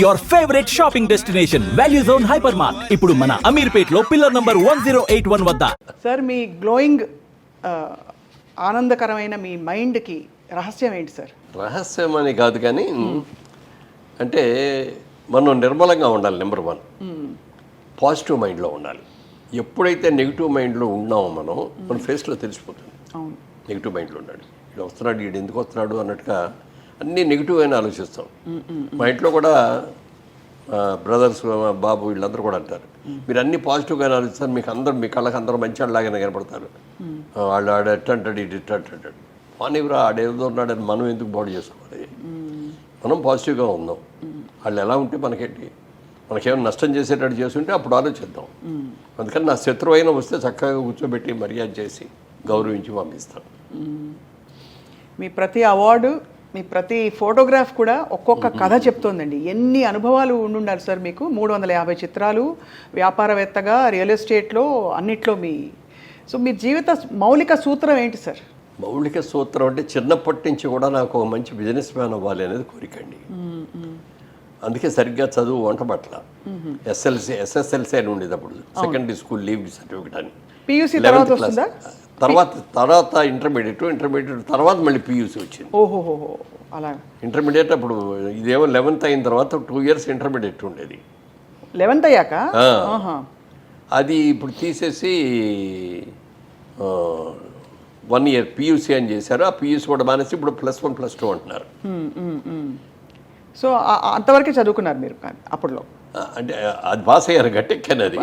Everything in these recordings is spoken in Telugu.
Your favourite shopping destination Value Zone Hyper Mart ఇప్పుడు మన అమీర్పేట్లో pillar number one zero eight one వద్ద. సార్ మీ గ్లోయింగ్ ఆనందకరమైన మీ మైండ్కి రహస్యం ఏంటి సార్? రహస్యం అని కాదు కానీ అంటే మనం నిర్మలంగా ఉండాలి నెంబర్ వన్ పాజిటివ్ మైండ్లో ఉండాలి. ఎప్పుడైతే నెగిటివ్ మైండ్లో ఉన్నామో మనం మన ఫేస్లో తెలిసిపోతుంది. నెగిటివ్ మైండ్లో ఉన్నాడు వీడు వస్తున్నాడు వీడు ఎందుకు వస్తున్నాడు అన్నట్టుగా అన్నీ నెగిటివ్ అని ఆలోచిస్తాం. మా ఇంట్లో కూడా బ్రదర్స్ బాబు వీళ్ళందరూ కూడా అంటారు. మీరు అన్ని పాజిటివ్గా ఆలోచిస్తారు మీకు అందరూ మీ కళ్ళకి అందరూ మంచి వాళ్ళలాగానే కనపడతారు వాళ్ళు ఆడ ఎట్ట అంటాడు ఇటు ఇట్ట అంటాడు. మానేవరా ఆడేదో ఉన్నాడని మనం ఎందుకు బాడీ చేసుకోవాలి మనం పాజిటివ్గా ఉందాం వాళ్ళు ఎలా ఉంటే మనకేంటి? మనకేమైనా నష్టం చేసేటట్టు చేస్తుంటే అప్పుడు ఆలోచిద్దాం. అందుకని నా శత్రువు అయినా వస్తే చక్కగా కూర్చోబెట్టి మర్యాద చేసి గౌరవించి పంపిస్తాను. మీ ప్రతి అవార్డు మీ ప్రతి ఫోటోగ్రాఫ్ కూడా ఒక్కొక్క కథ చెప్తోందండి. ఎన్ని అనుభవాలు ఉండుండాలి సార్ మీకు? మూడు వందల యాభై చిత్రాలు వ్యాపారవేత్తగా రియల్ ఎస్టేట్లో అన్నిట్లో మీ సో మీ జీవిత మౌలిక సూత్రం ఏంటి సార్? మౌలిక సూత్రం అంటే చిన్నప్పటి నుంచి కూడా నాకు ఒక మంచి బిజినెస్ మ్యాన్ అవ్వాలి అనేది కోరికండి అందుకే సరిగ్గా చదువు వంట పట్ల. ఎస్ఎల్సి ఎస్ఎస్ఎల్సి అని ఉండేది అప్పుడు. సెకండరీ స్కూల్ లీవ్ సర్టిఫికెట్ అని. పియూసీ తర్వాత 11th class. వస్తుందా? తర్వాత తర్వాత ఇంటర్మీడియట్ ఇంటర్మీడియట్ తర్వాత మళ్ళీ పీయూసీ వచ్చింది. ఓహోహోహో అలా. ఇంటర్మీడియట్ అప్పుడు ఇదేమో లెవెన్త్ అయిన తర్వాత టూ ఇయర్స్ ఇంటర్మీడియట్ ఉండేది. లెవెన్త్ అయ్యాక. అది ఇప్పుడు తీసేసి వన్ ఇయర్ పియూసీ అని చేశారు. ఆ పియూసీ కూడా మానేసి ఇప్పుడు ప్లస్ వన్ ప్లస్ టూ అంటున్నారు. సో అంతవరకే చదువుకున్నారు మీరు ఆ, అంటే అది పాస్ అయ్యారు గట్టెక్కాను అది.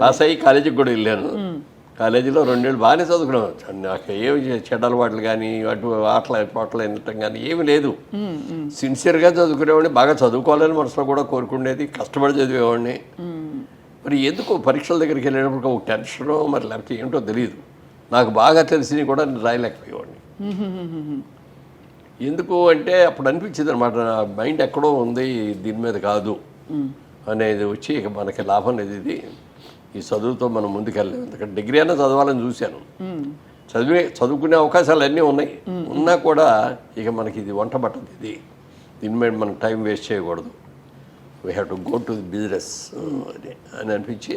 పాస్ అయ్యి కాలేజీకి కూడా వెళ్ళాను. కాలేజీలో రెండేళ్ళు బాగానే చదువుకున్నాను నాకు ఏమి చెడ్డ అలవాట్లు కానీ అటు ఆటలు పాటలు వినటం కానీ ఏమి లేదు. సిన్సియర్గా చదువుకునేవాడిని బాగా చదువుకోవాలని మనసులో కూడా కోరుకునేది కష్టపడి చదివేవాడిని. మరి ఎందుకు పరీక్షల దగ్గరికి వెళ్ళేటప్పుడు ఒక టెన్షనో మరి లేకపోతే ఏంటో తెలియదు నాకు బాగా తెలిసి కూడా నేను రాయలేకపోయేవాడిని. ఎందుకు అంటే అప్పుడు అనిపించింది అనమాట మైండ్ ఎక్కడో ఉంది దీని మీద కాదు అనేది వచ్చి ఇక మనకి లాభం లేదు ఇది. ఈ చదువుతో మనం ముందుకెళ్ళలేము ఎందుకంటే డిగ్రీ అయినా చదవాలని చూశాను. చదివే చదువుకునే అవకాశాలు అన్నీ ఉన్నాయి. ఉన్నా కూడా ఇక మనకి ఇది వంట పట్టదు ఇది. దీని మీద మనం టైం వేస్ట్ చేయకూడదు. We have to go to the business అని అని అనిపించి.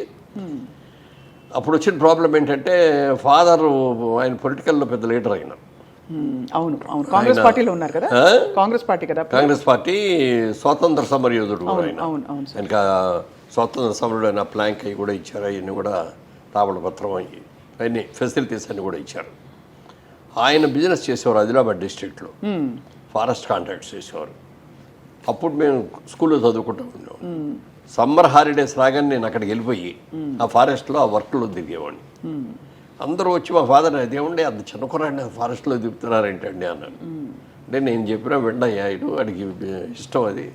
అప్పుడు వచ్చిన ప్రాబ్లం ఏంటంటే ఫాదర్ ఆయన పొలిటికల్లో పెద్ద లీడర్ అయినారు ఉమ్, అవును అవును. కాంగ్రెస్ పార్టీలో ఉన్నారు కదా? కాంగ్రెస్ పార్టీ కదా? కాంగ్రెస్ పార్టీ స్వాతంత్ర సమరయోధుడు కూడా ఆయన. స్వాతంత్ర అయిన ప్లాంక్ అవి కూడా ఇచ్చారు. అవన్నీ కూడా రావణ పత్రం అవి అవన్నీ ఫెసిలిటీస్ అన్ని కూడా ఇచ్చారు. ఆయన బిజినెస్ చేసేవారు ఆదిలాబాద్ డిస్ట్రిక్ట్లో. ఫారెస్ట్ కాంట్రాక్ట్స్ చేసేవారు. అప్పుడు మేము స్కూల్లో చదువుకుంటూ ఉన్నాం సమ్మర్ హాలిడేస్ రాగానే నేను అక్కడికి వెళ్ళిపోయి ఆ ఫారెస్ట్లో ఆ వర్క్లో దిగేవాడిని. అందరూ వచ్చి మా ఫాదర్ అదేమండి అంత చిన్న కురాడిని ఫారెస్ట్లో దిగుతున్నారేంటండి అన్నాను అంటే నేను చెప్పినా విండయ్యా ఇటు వాడికి ఇష్టం అది.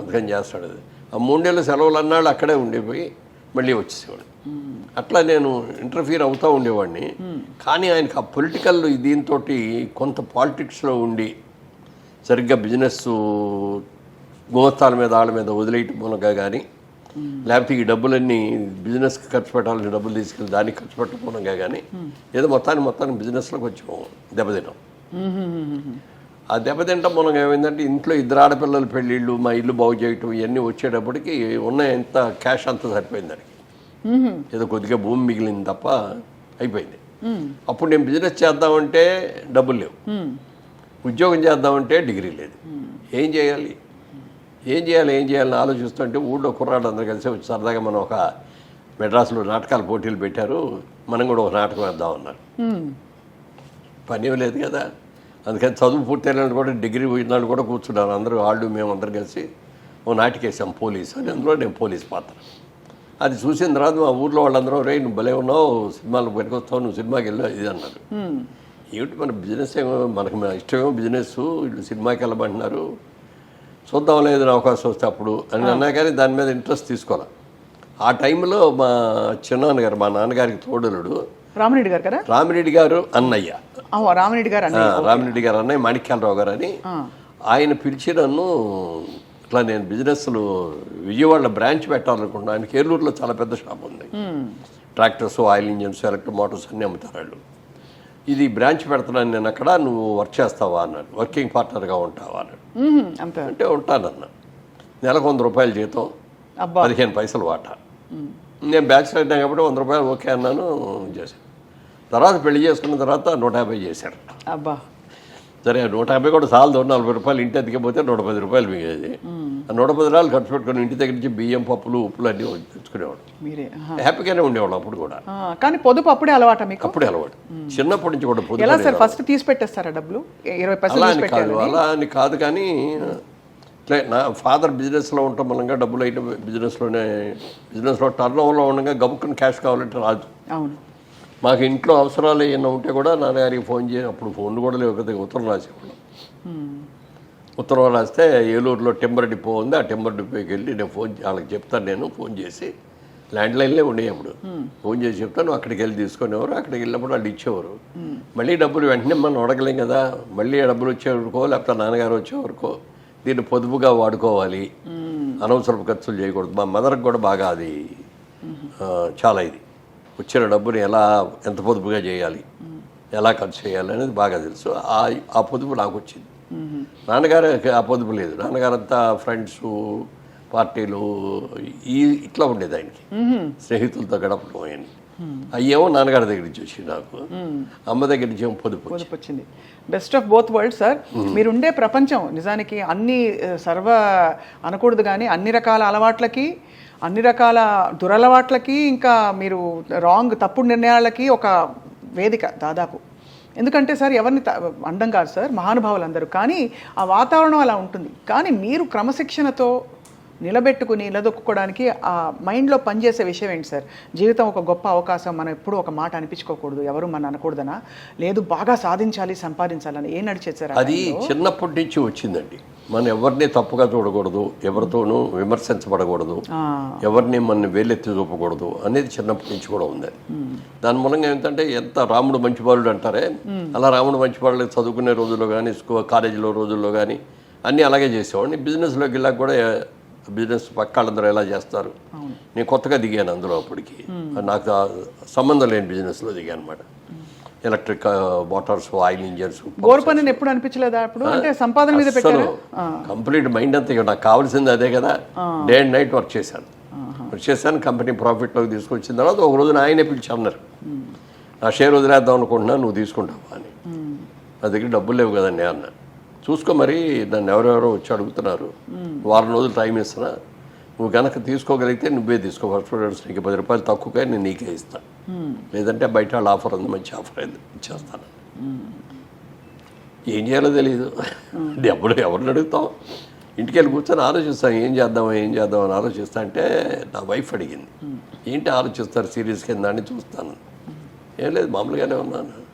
అందుకని చేస్తాడు అది. ఆ మూడేళ్ళ సెలవులు అన్నాళ్ళు అక్కడే ఉండిపోయి మళ్ళీ వచ్చేసేవాడు. అట్లా నేను ఇంటర్ఫీర్ అవుతూ ఉండేవాడిని. కానీ ఆయనకు ఆ పొలిటికల్ దీంతో కొంత పాలిటిక్స్లో ఉండి సరిగ్గా బిజినెస్ గుమస్తాల మీద వాళ్ళ మీద వదిలేయటం మూలంగా కానీ లేకపోతే ఈ డబ్బులన్నీ బిజినెస్కి ఖర్చు పెట్టాలని డబ్బులు తీసుకెళ్ళి దానికి ఖర్చు పెట్టడం మూలంగా కానీ ఏదో మొత్తానికి మొత్తానికి బిజినెస్లో కొంచెం దెబ్బతిన్నాం. ఆ దెబ్బతింటం మూలంగా ఏమైందంటే ఇంట్లో ఇద్దరు ఆడపిల్లల పెళ్ళిళ్ళు మా ఇల్లు బాగు చేయటం ఇవన్నీ వచ్చేటప్పటికి ఉన్న ఎంత క్యాష్ అంతా సరిపోయింది దానికి. ఏదో కొద్దిగా భూమి మిగిలింది తప్ప అయిపోయింది. అప్పుడు నేను బిజినెస్ చేద్దామంటే డబ్బులు లేవు. ఉద్యోగం చేద్దామంటే డిగ్రీ లేదు. ఏం చేయాలి? ఏం చేయాలి? ఏం చేయాలని ఆలోచిస్తుంటే ఊళ్ళో కుర్రాడు అందరూ కలిసి వచ్చి సరదాగా మనం ఒక మెడ్రాస్లో నాటకాల పోటీలు పెట్టారు. మనం కూడా ఒక నాటకం వేద్దాం అన్నారు. పని లేదు కదా. అందుకని చదువు పూర్తయిన కూడా డిగ్రీ పోయినాడు కూడా కూర్చున్నారు. అందరూ వాళ్ళు మేము అందరం కలిసి ఓ నాటికేసాం పోలీస్ అని. అందులో నేను పోలీస్ పాత్ర. అది చూసిన తర్వాత మా ఊర్లో వాళ్ళందరూ రే నువ్వు భలే ఉన్నావు సినిమాలకు పనికొస్తావు నువ్వు సినిమాకి వెళ్ళావు ఇది అన్నారు. ఏమిటి మన బిజినెస్ ఏమో మనకు మన ఇష్టమేమో బిజినెస్ వీళ్ళు సినిమాకి వెళ్ళమంటున్నారు. చూద్దాం లేదు అవకాశం వస్తే అప్పుడు అని అన్నా కానీ దాని మీద ఇంట్రెస్ట్ తీసుకోవాలి. ఆ టైంలో మా చిన్నాన్నగారు మా నాన్నగారికి తోడలుడు రామరెడ్డి గారు కదా? రామిరెడ్డి గారు అన్నయ్య. రామరెడ్డి గారు రామిరెడ్డి గారు అన్నయ్య మాణిక్యాలరావు గారు అని. ఆయన పిలిచి నన్ను ఇట్లా నేను బిజినెస్లు విజయవాడలో బ్రాంచ్ పెట్టాలనుకుంటున్నాను ఆయనకి ఏలూరులో చాలా పెద్ద షాప్ ఉంది. Tractors oil engines electric motors అన్నీ అమ్ముతారు వాళ్ళు ఇది బ్రాంచ్ పెడుతున్నాను నేను అక్కడ నువ్వు వర్క్ చేస్తావా అన్నాడు. వర్కింగ్ పార్ట్నర్గా ఉంటావా అన్నాడు. అంటే ఉంటానన్న నెలకు వంద రూపాయల జీతం అబ్బా. పదిహేను పైసలు వాటా. నేను బ్యాచిలర్ అయినా కాబట్టి వంద రూపాయలు ఓకే అన్నాను చేశాను. తర్వాత పెళ్ళి చేసుకున్న తర్వాత నూట యాభై చేశారు అబ్బా. సరే నూట యాభై కూడా చాలదు నలభై రూపాయలు ఇంటి అతికిపోతే నూట పది రూపాయలు మిగేది. ఆ నూట పది రూపాయలు ఖర్చు పెట్టుకుని ఇంటి దగ్గర నుంచి బియ్యం పప్పులు ఉప్పులు అన్నీ తెచ్చుకునేవాడు. హ్యాపీగానే ఉండేవాడు అప్పుడు కూడా. కానీ పొదుపు అప్పుడే అలవాట మీకు? అప్పుడే అలవాటు. చిన్నప్పటి నుంచి కూడా పొద్దున ఎలా సార్ ఫస్ట్ తీసి పెట్టేస్తారా డబ్బులు? ఇరవై పైసలు అలా అని కాదు అలా అని కాదు కానీ ఇట్లే నా ఫాదర్ బిజినెస్లో ఉండటం మూలంగా డబ్బులు అయితే బిజినెస్లోనే బిజినెస్లో టర్న్ ఓవర్లో ఉండగా గబుక్కుని క్యాష్ కావాలంటే రాదు. అవును. మాకు ఇంట్లో అవసరాలు ఏమైనా ఉంటే కూడా నాన్నగారికి ఫోన్ చేయ అప్పుడు ఫోన్లు కూడా లేవు కదా ఉత్తరం రాసేవాళ్ళం. ఉత్తరం రాస్తే ఏలూరులో టెంబర్ డిపో ఉంది ఆ టెంబర్ డిపోకి వెళ్ళి నేను ఫోన్ వాళ్ళకి చెప్తాను నేను ఫోన్ చేసి ల్యాండ్ లైన్లే ఉండేవి అప్పుడు. ఫోన్ చేసి చెప్తాను అక్కడికి వెళ్ళి తీసుకునేవారు అక్కడికి వెళ్ళినప్పుడు వాళ్ళు ఇచ్చేవారు. మళ్ళీ డబ్బులు వెంటనే మనం అడగలేం కదా మళ్ళీ ఆ డబ్బులు వచ్చేవరకో లేకపోతే నాన్నగారు వచ్చేవరకో దీన్ని పొదుపుగా వాడుకోవాలి. అనవసరపు ఖర్చులు చేయకూడదు. మా మదర్కి కూడా బాగా అది చాలా ఇది. వచ్చిన డబ్బుని ఎలా ఎంత పొదుపుగా చేయాలి? ఎలా ఖర్చు చేయాలి అనేది బాగా తెలుసు. ఆ ఆ పొదుపు నాకు వచ్చింది. నాన్నగారు ఆ పొదుపు లేదు. నాన్నగారంతా ఫ్రెండ్స్ పార్టీలు ఈ ఇట్లా ఉండేది ఆయనకి. స్నేహితులతో గడపడం ఆయన అయ్యేమో నాన్నగారి దగ్గర నుంచి వచ్చి నాకు. అమ్మ దగ్గర నుంచి ఏమో పొదుపు వచ్చింది. పొదుపు వచ్చింది best of both world sir మీరుండే ప్రపంచం నిజానికి అన్ని ఆ, సర్వ అనకూడదు కానీ అన్ని రకాల అలవాట్లకి అన్ని రకాల దురలవాట్లకి ఇంకా మీరు రాంగ్ తప్పుడు నిర్ణయాలకి ఒక వేదిక దాదాపు. ఎందుకంటే సార్ ఎవరిని అండం కాదు సార్ మహానుభావులు అందరూ కానీ ఆ వాతావరణం అలా ఉంటుంది. కానీ మీరు క్రమశిక్షణతో నిలబెట్టుకుని నిలదొక్కుకోవడానికి ఆ మైండ్లో పనిచేసే విషయం ఏంటి సార్? జీవితం ఒక గొప్ప అవకాశం మనం ఎప్పుడూ ఒక మాట అనిపించుకోకూడదు ఎవరు మన అనకూడదనా? లేదు బాగా సాధించాలి సంపాదించాలని ఏం నడిచేది సార్ అది? చిన్నప్పటి నుంచి వచ్చిందండి. మనం ఎవరిని తప్పుగా చూడకూడదు ఎవరితోనూ విమర్శించబడకూడదు ఎవరిని మన వేలెత్తి చూపకూడదు అనేది చిన్నప్పటి నుంచి కూడా ఉంది దాని మూలంగా ఏంటంటే ఎంత రాముడు మంచివాడు అంటారే అలా రాముడు మంచివాళ్ళు చదువుకునే రోజుల్లో కానీ స్కూల్ కాలేజీలో రోజుల్లో కానీ అన్నీ అలాగే చేసేవాడిని. బిజినెస్లోకి వెళ్ళాక కూడా బిజినెస్ పక్క వాళ్ళందరూ ఎలా చేస్తారు? నేను కొత్తగా దిగాను అందులో అప్పటికి. నాకు సంబంధం లేని బిజినెస్లో దిగాను అనమాట ఎలక్ట్రిక్ మోటార్స్ ఆయిల్ ఇంజన్స్ గోరు ఎప్పుడు అనిపించలేదా అప్పుడు? అంటే సంపాదన మీద పెట్టారు? కంప్లీట్ మైండ్ అంతా నాకు కావాల్సింది అదే కదా. డే అండ్ నైట్ వర్క్ చేశాను. వర్క్ చేశాను కంపెనీ ప్రాఫిట్లోకి తీసుకొచ్చిన తర్వాత ఒక రోజున ఆయనే పిలిచి అన్నారు నా షేర్ వదిలేద్దాం అనుకుంటున్నా నువ్వు తీసుకుంటావా అని. నా దగ్గర డబ్బులు లేవు కదండి అన్న. చూసుకో మరి నన్ను ఎవరెవరో వచ్చి అడుగుతున్నారు. వారం రోజులు టైం ఇస్తున్నా. నువ్వు కనుక తీసుకోగలిగితే నువ్వే తీసుకో. ఫస్ట్ ప్రొడక్ట్స్ నీకు పది రూపాయలు తక్కువగా నేను నీకే ఇస్తాను లేదంటే బయట వాళ్ళ ఆఫర్ ఉంది మంచి ఆఫర్ అయింది ఇచ్చేస్తాను. ఏం చేయాలో తెలియదు డబ్బులు ఎవరిని అడుగుతాం? ఇంటికి వెళ్ళి కూర్చొని ఆలోచిస్తాను ఏం చేద్దాం ఏం చేద్దాం అని ఆలోచిస్తా అంటే నా వైఫ్ అడిగింది. ఏంటి ఆలోచిస్తారు? సీరియస్ కింద అని చూస్తాను. ఏం లేదు మామూలుగానే ఉన్నాను.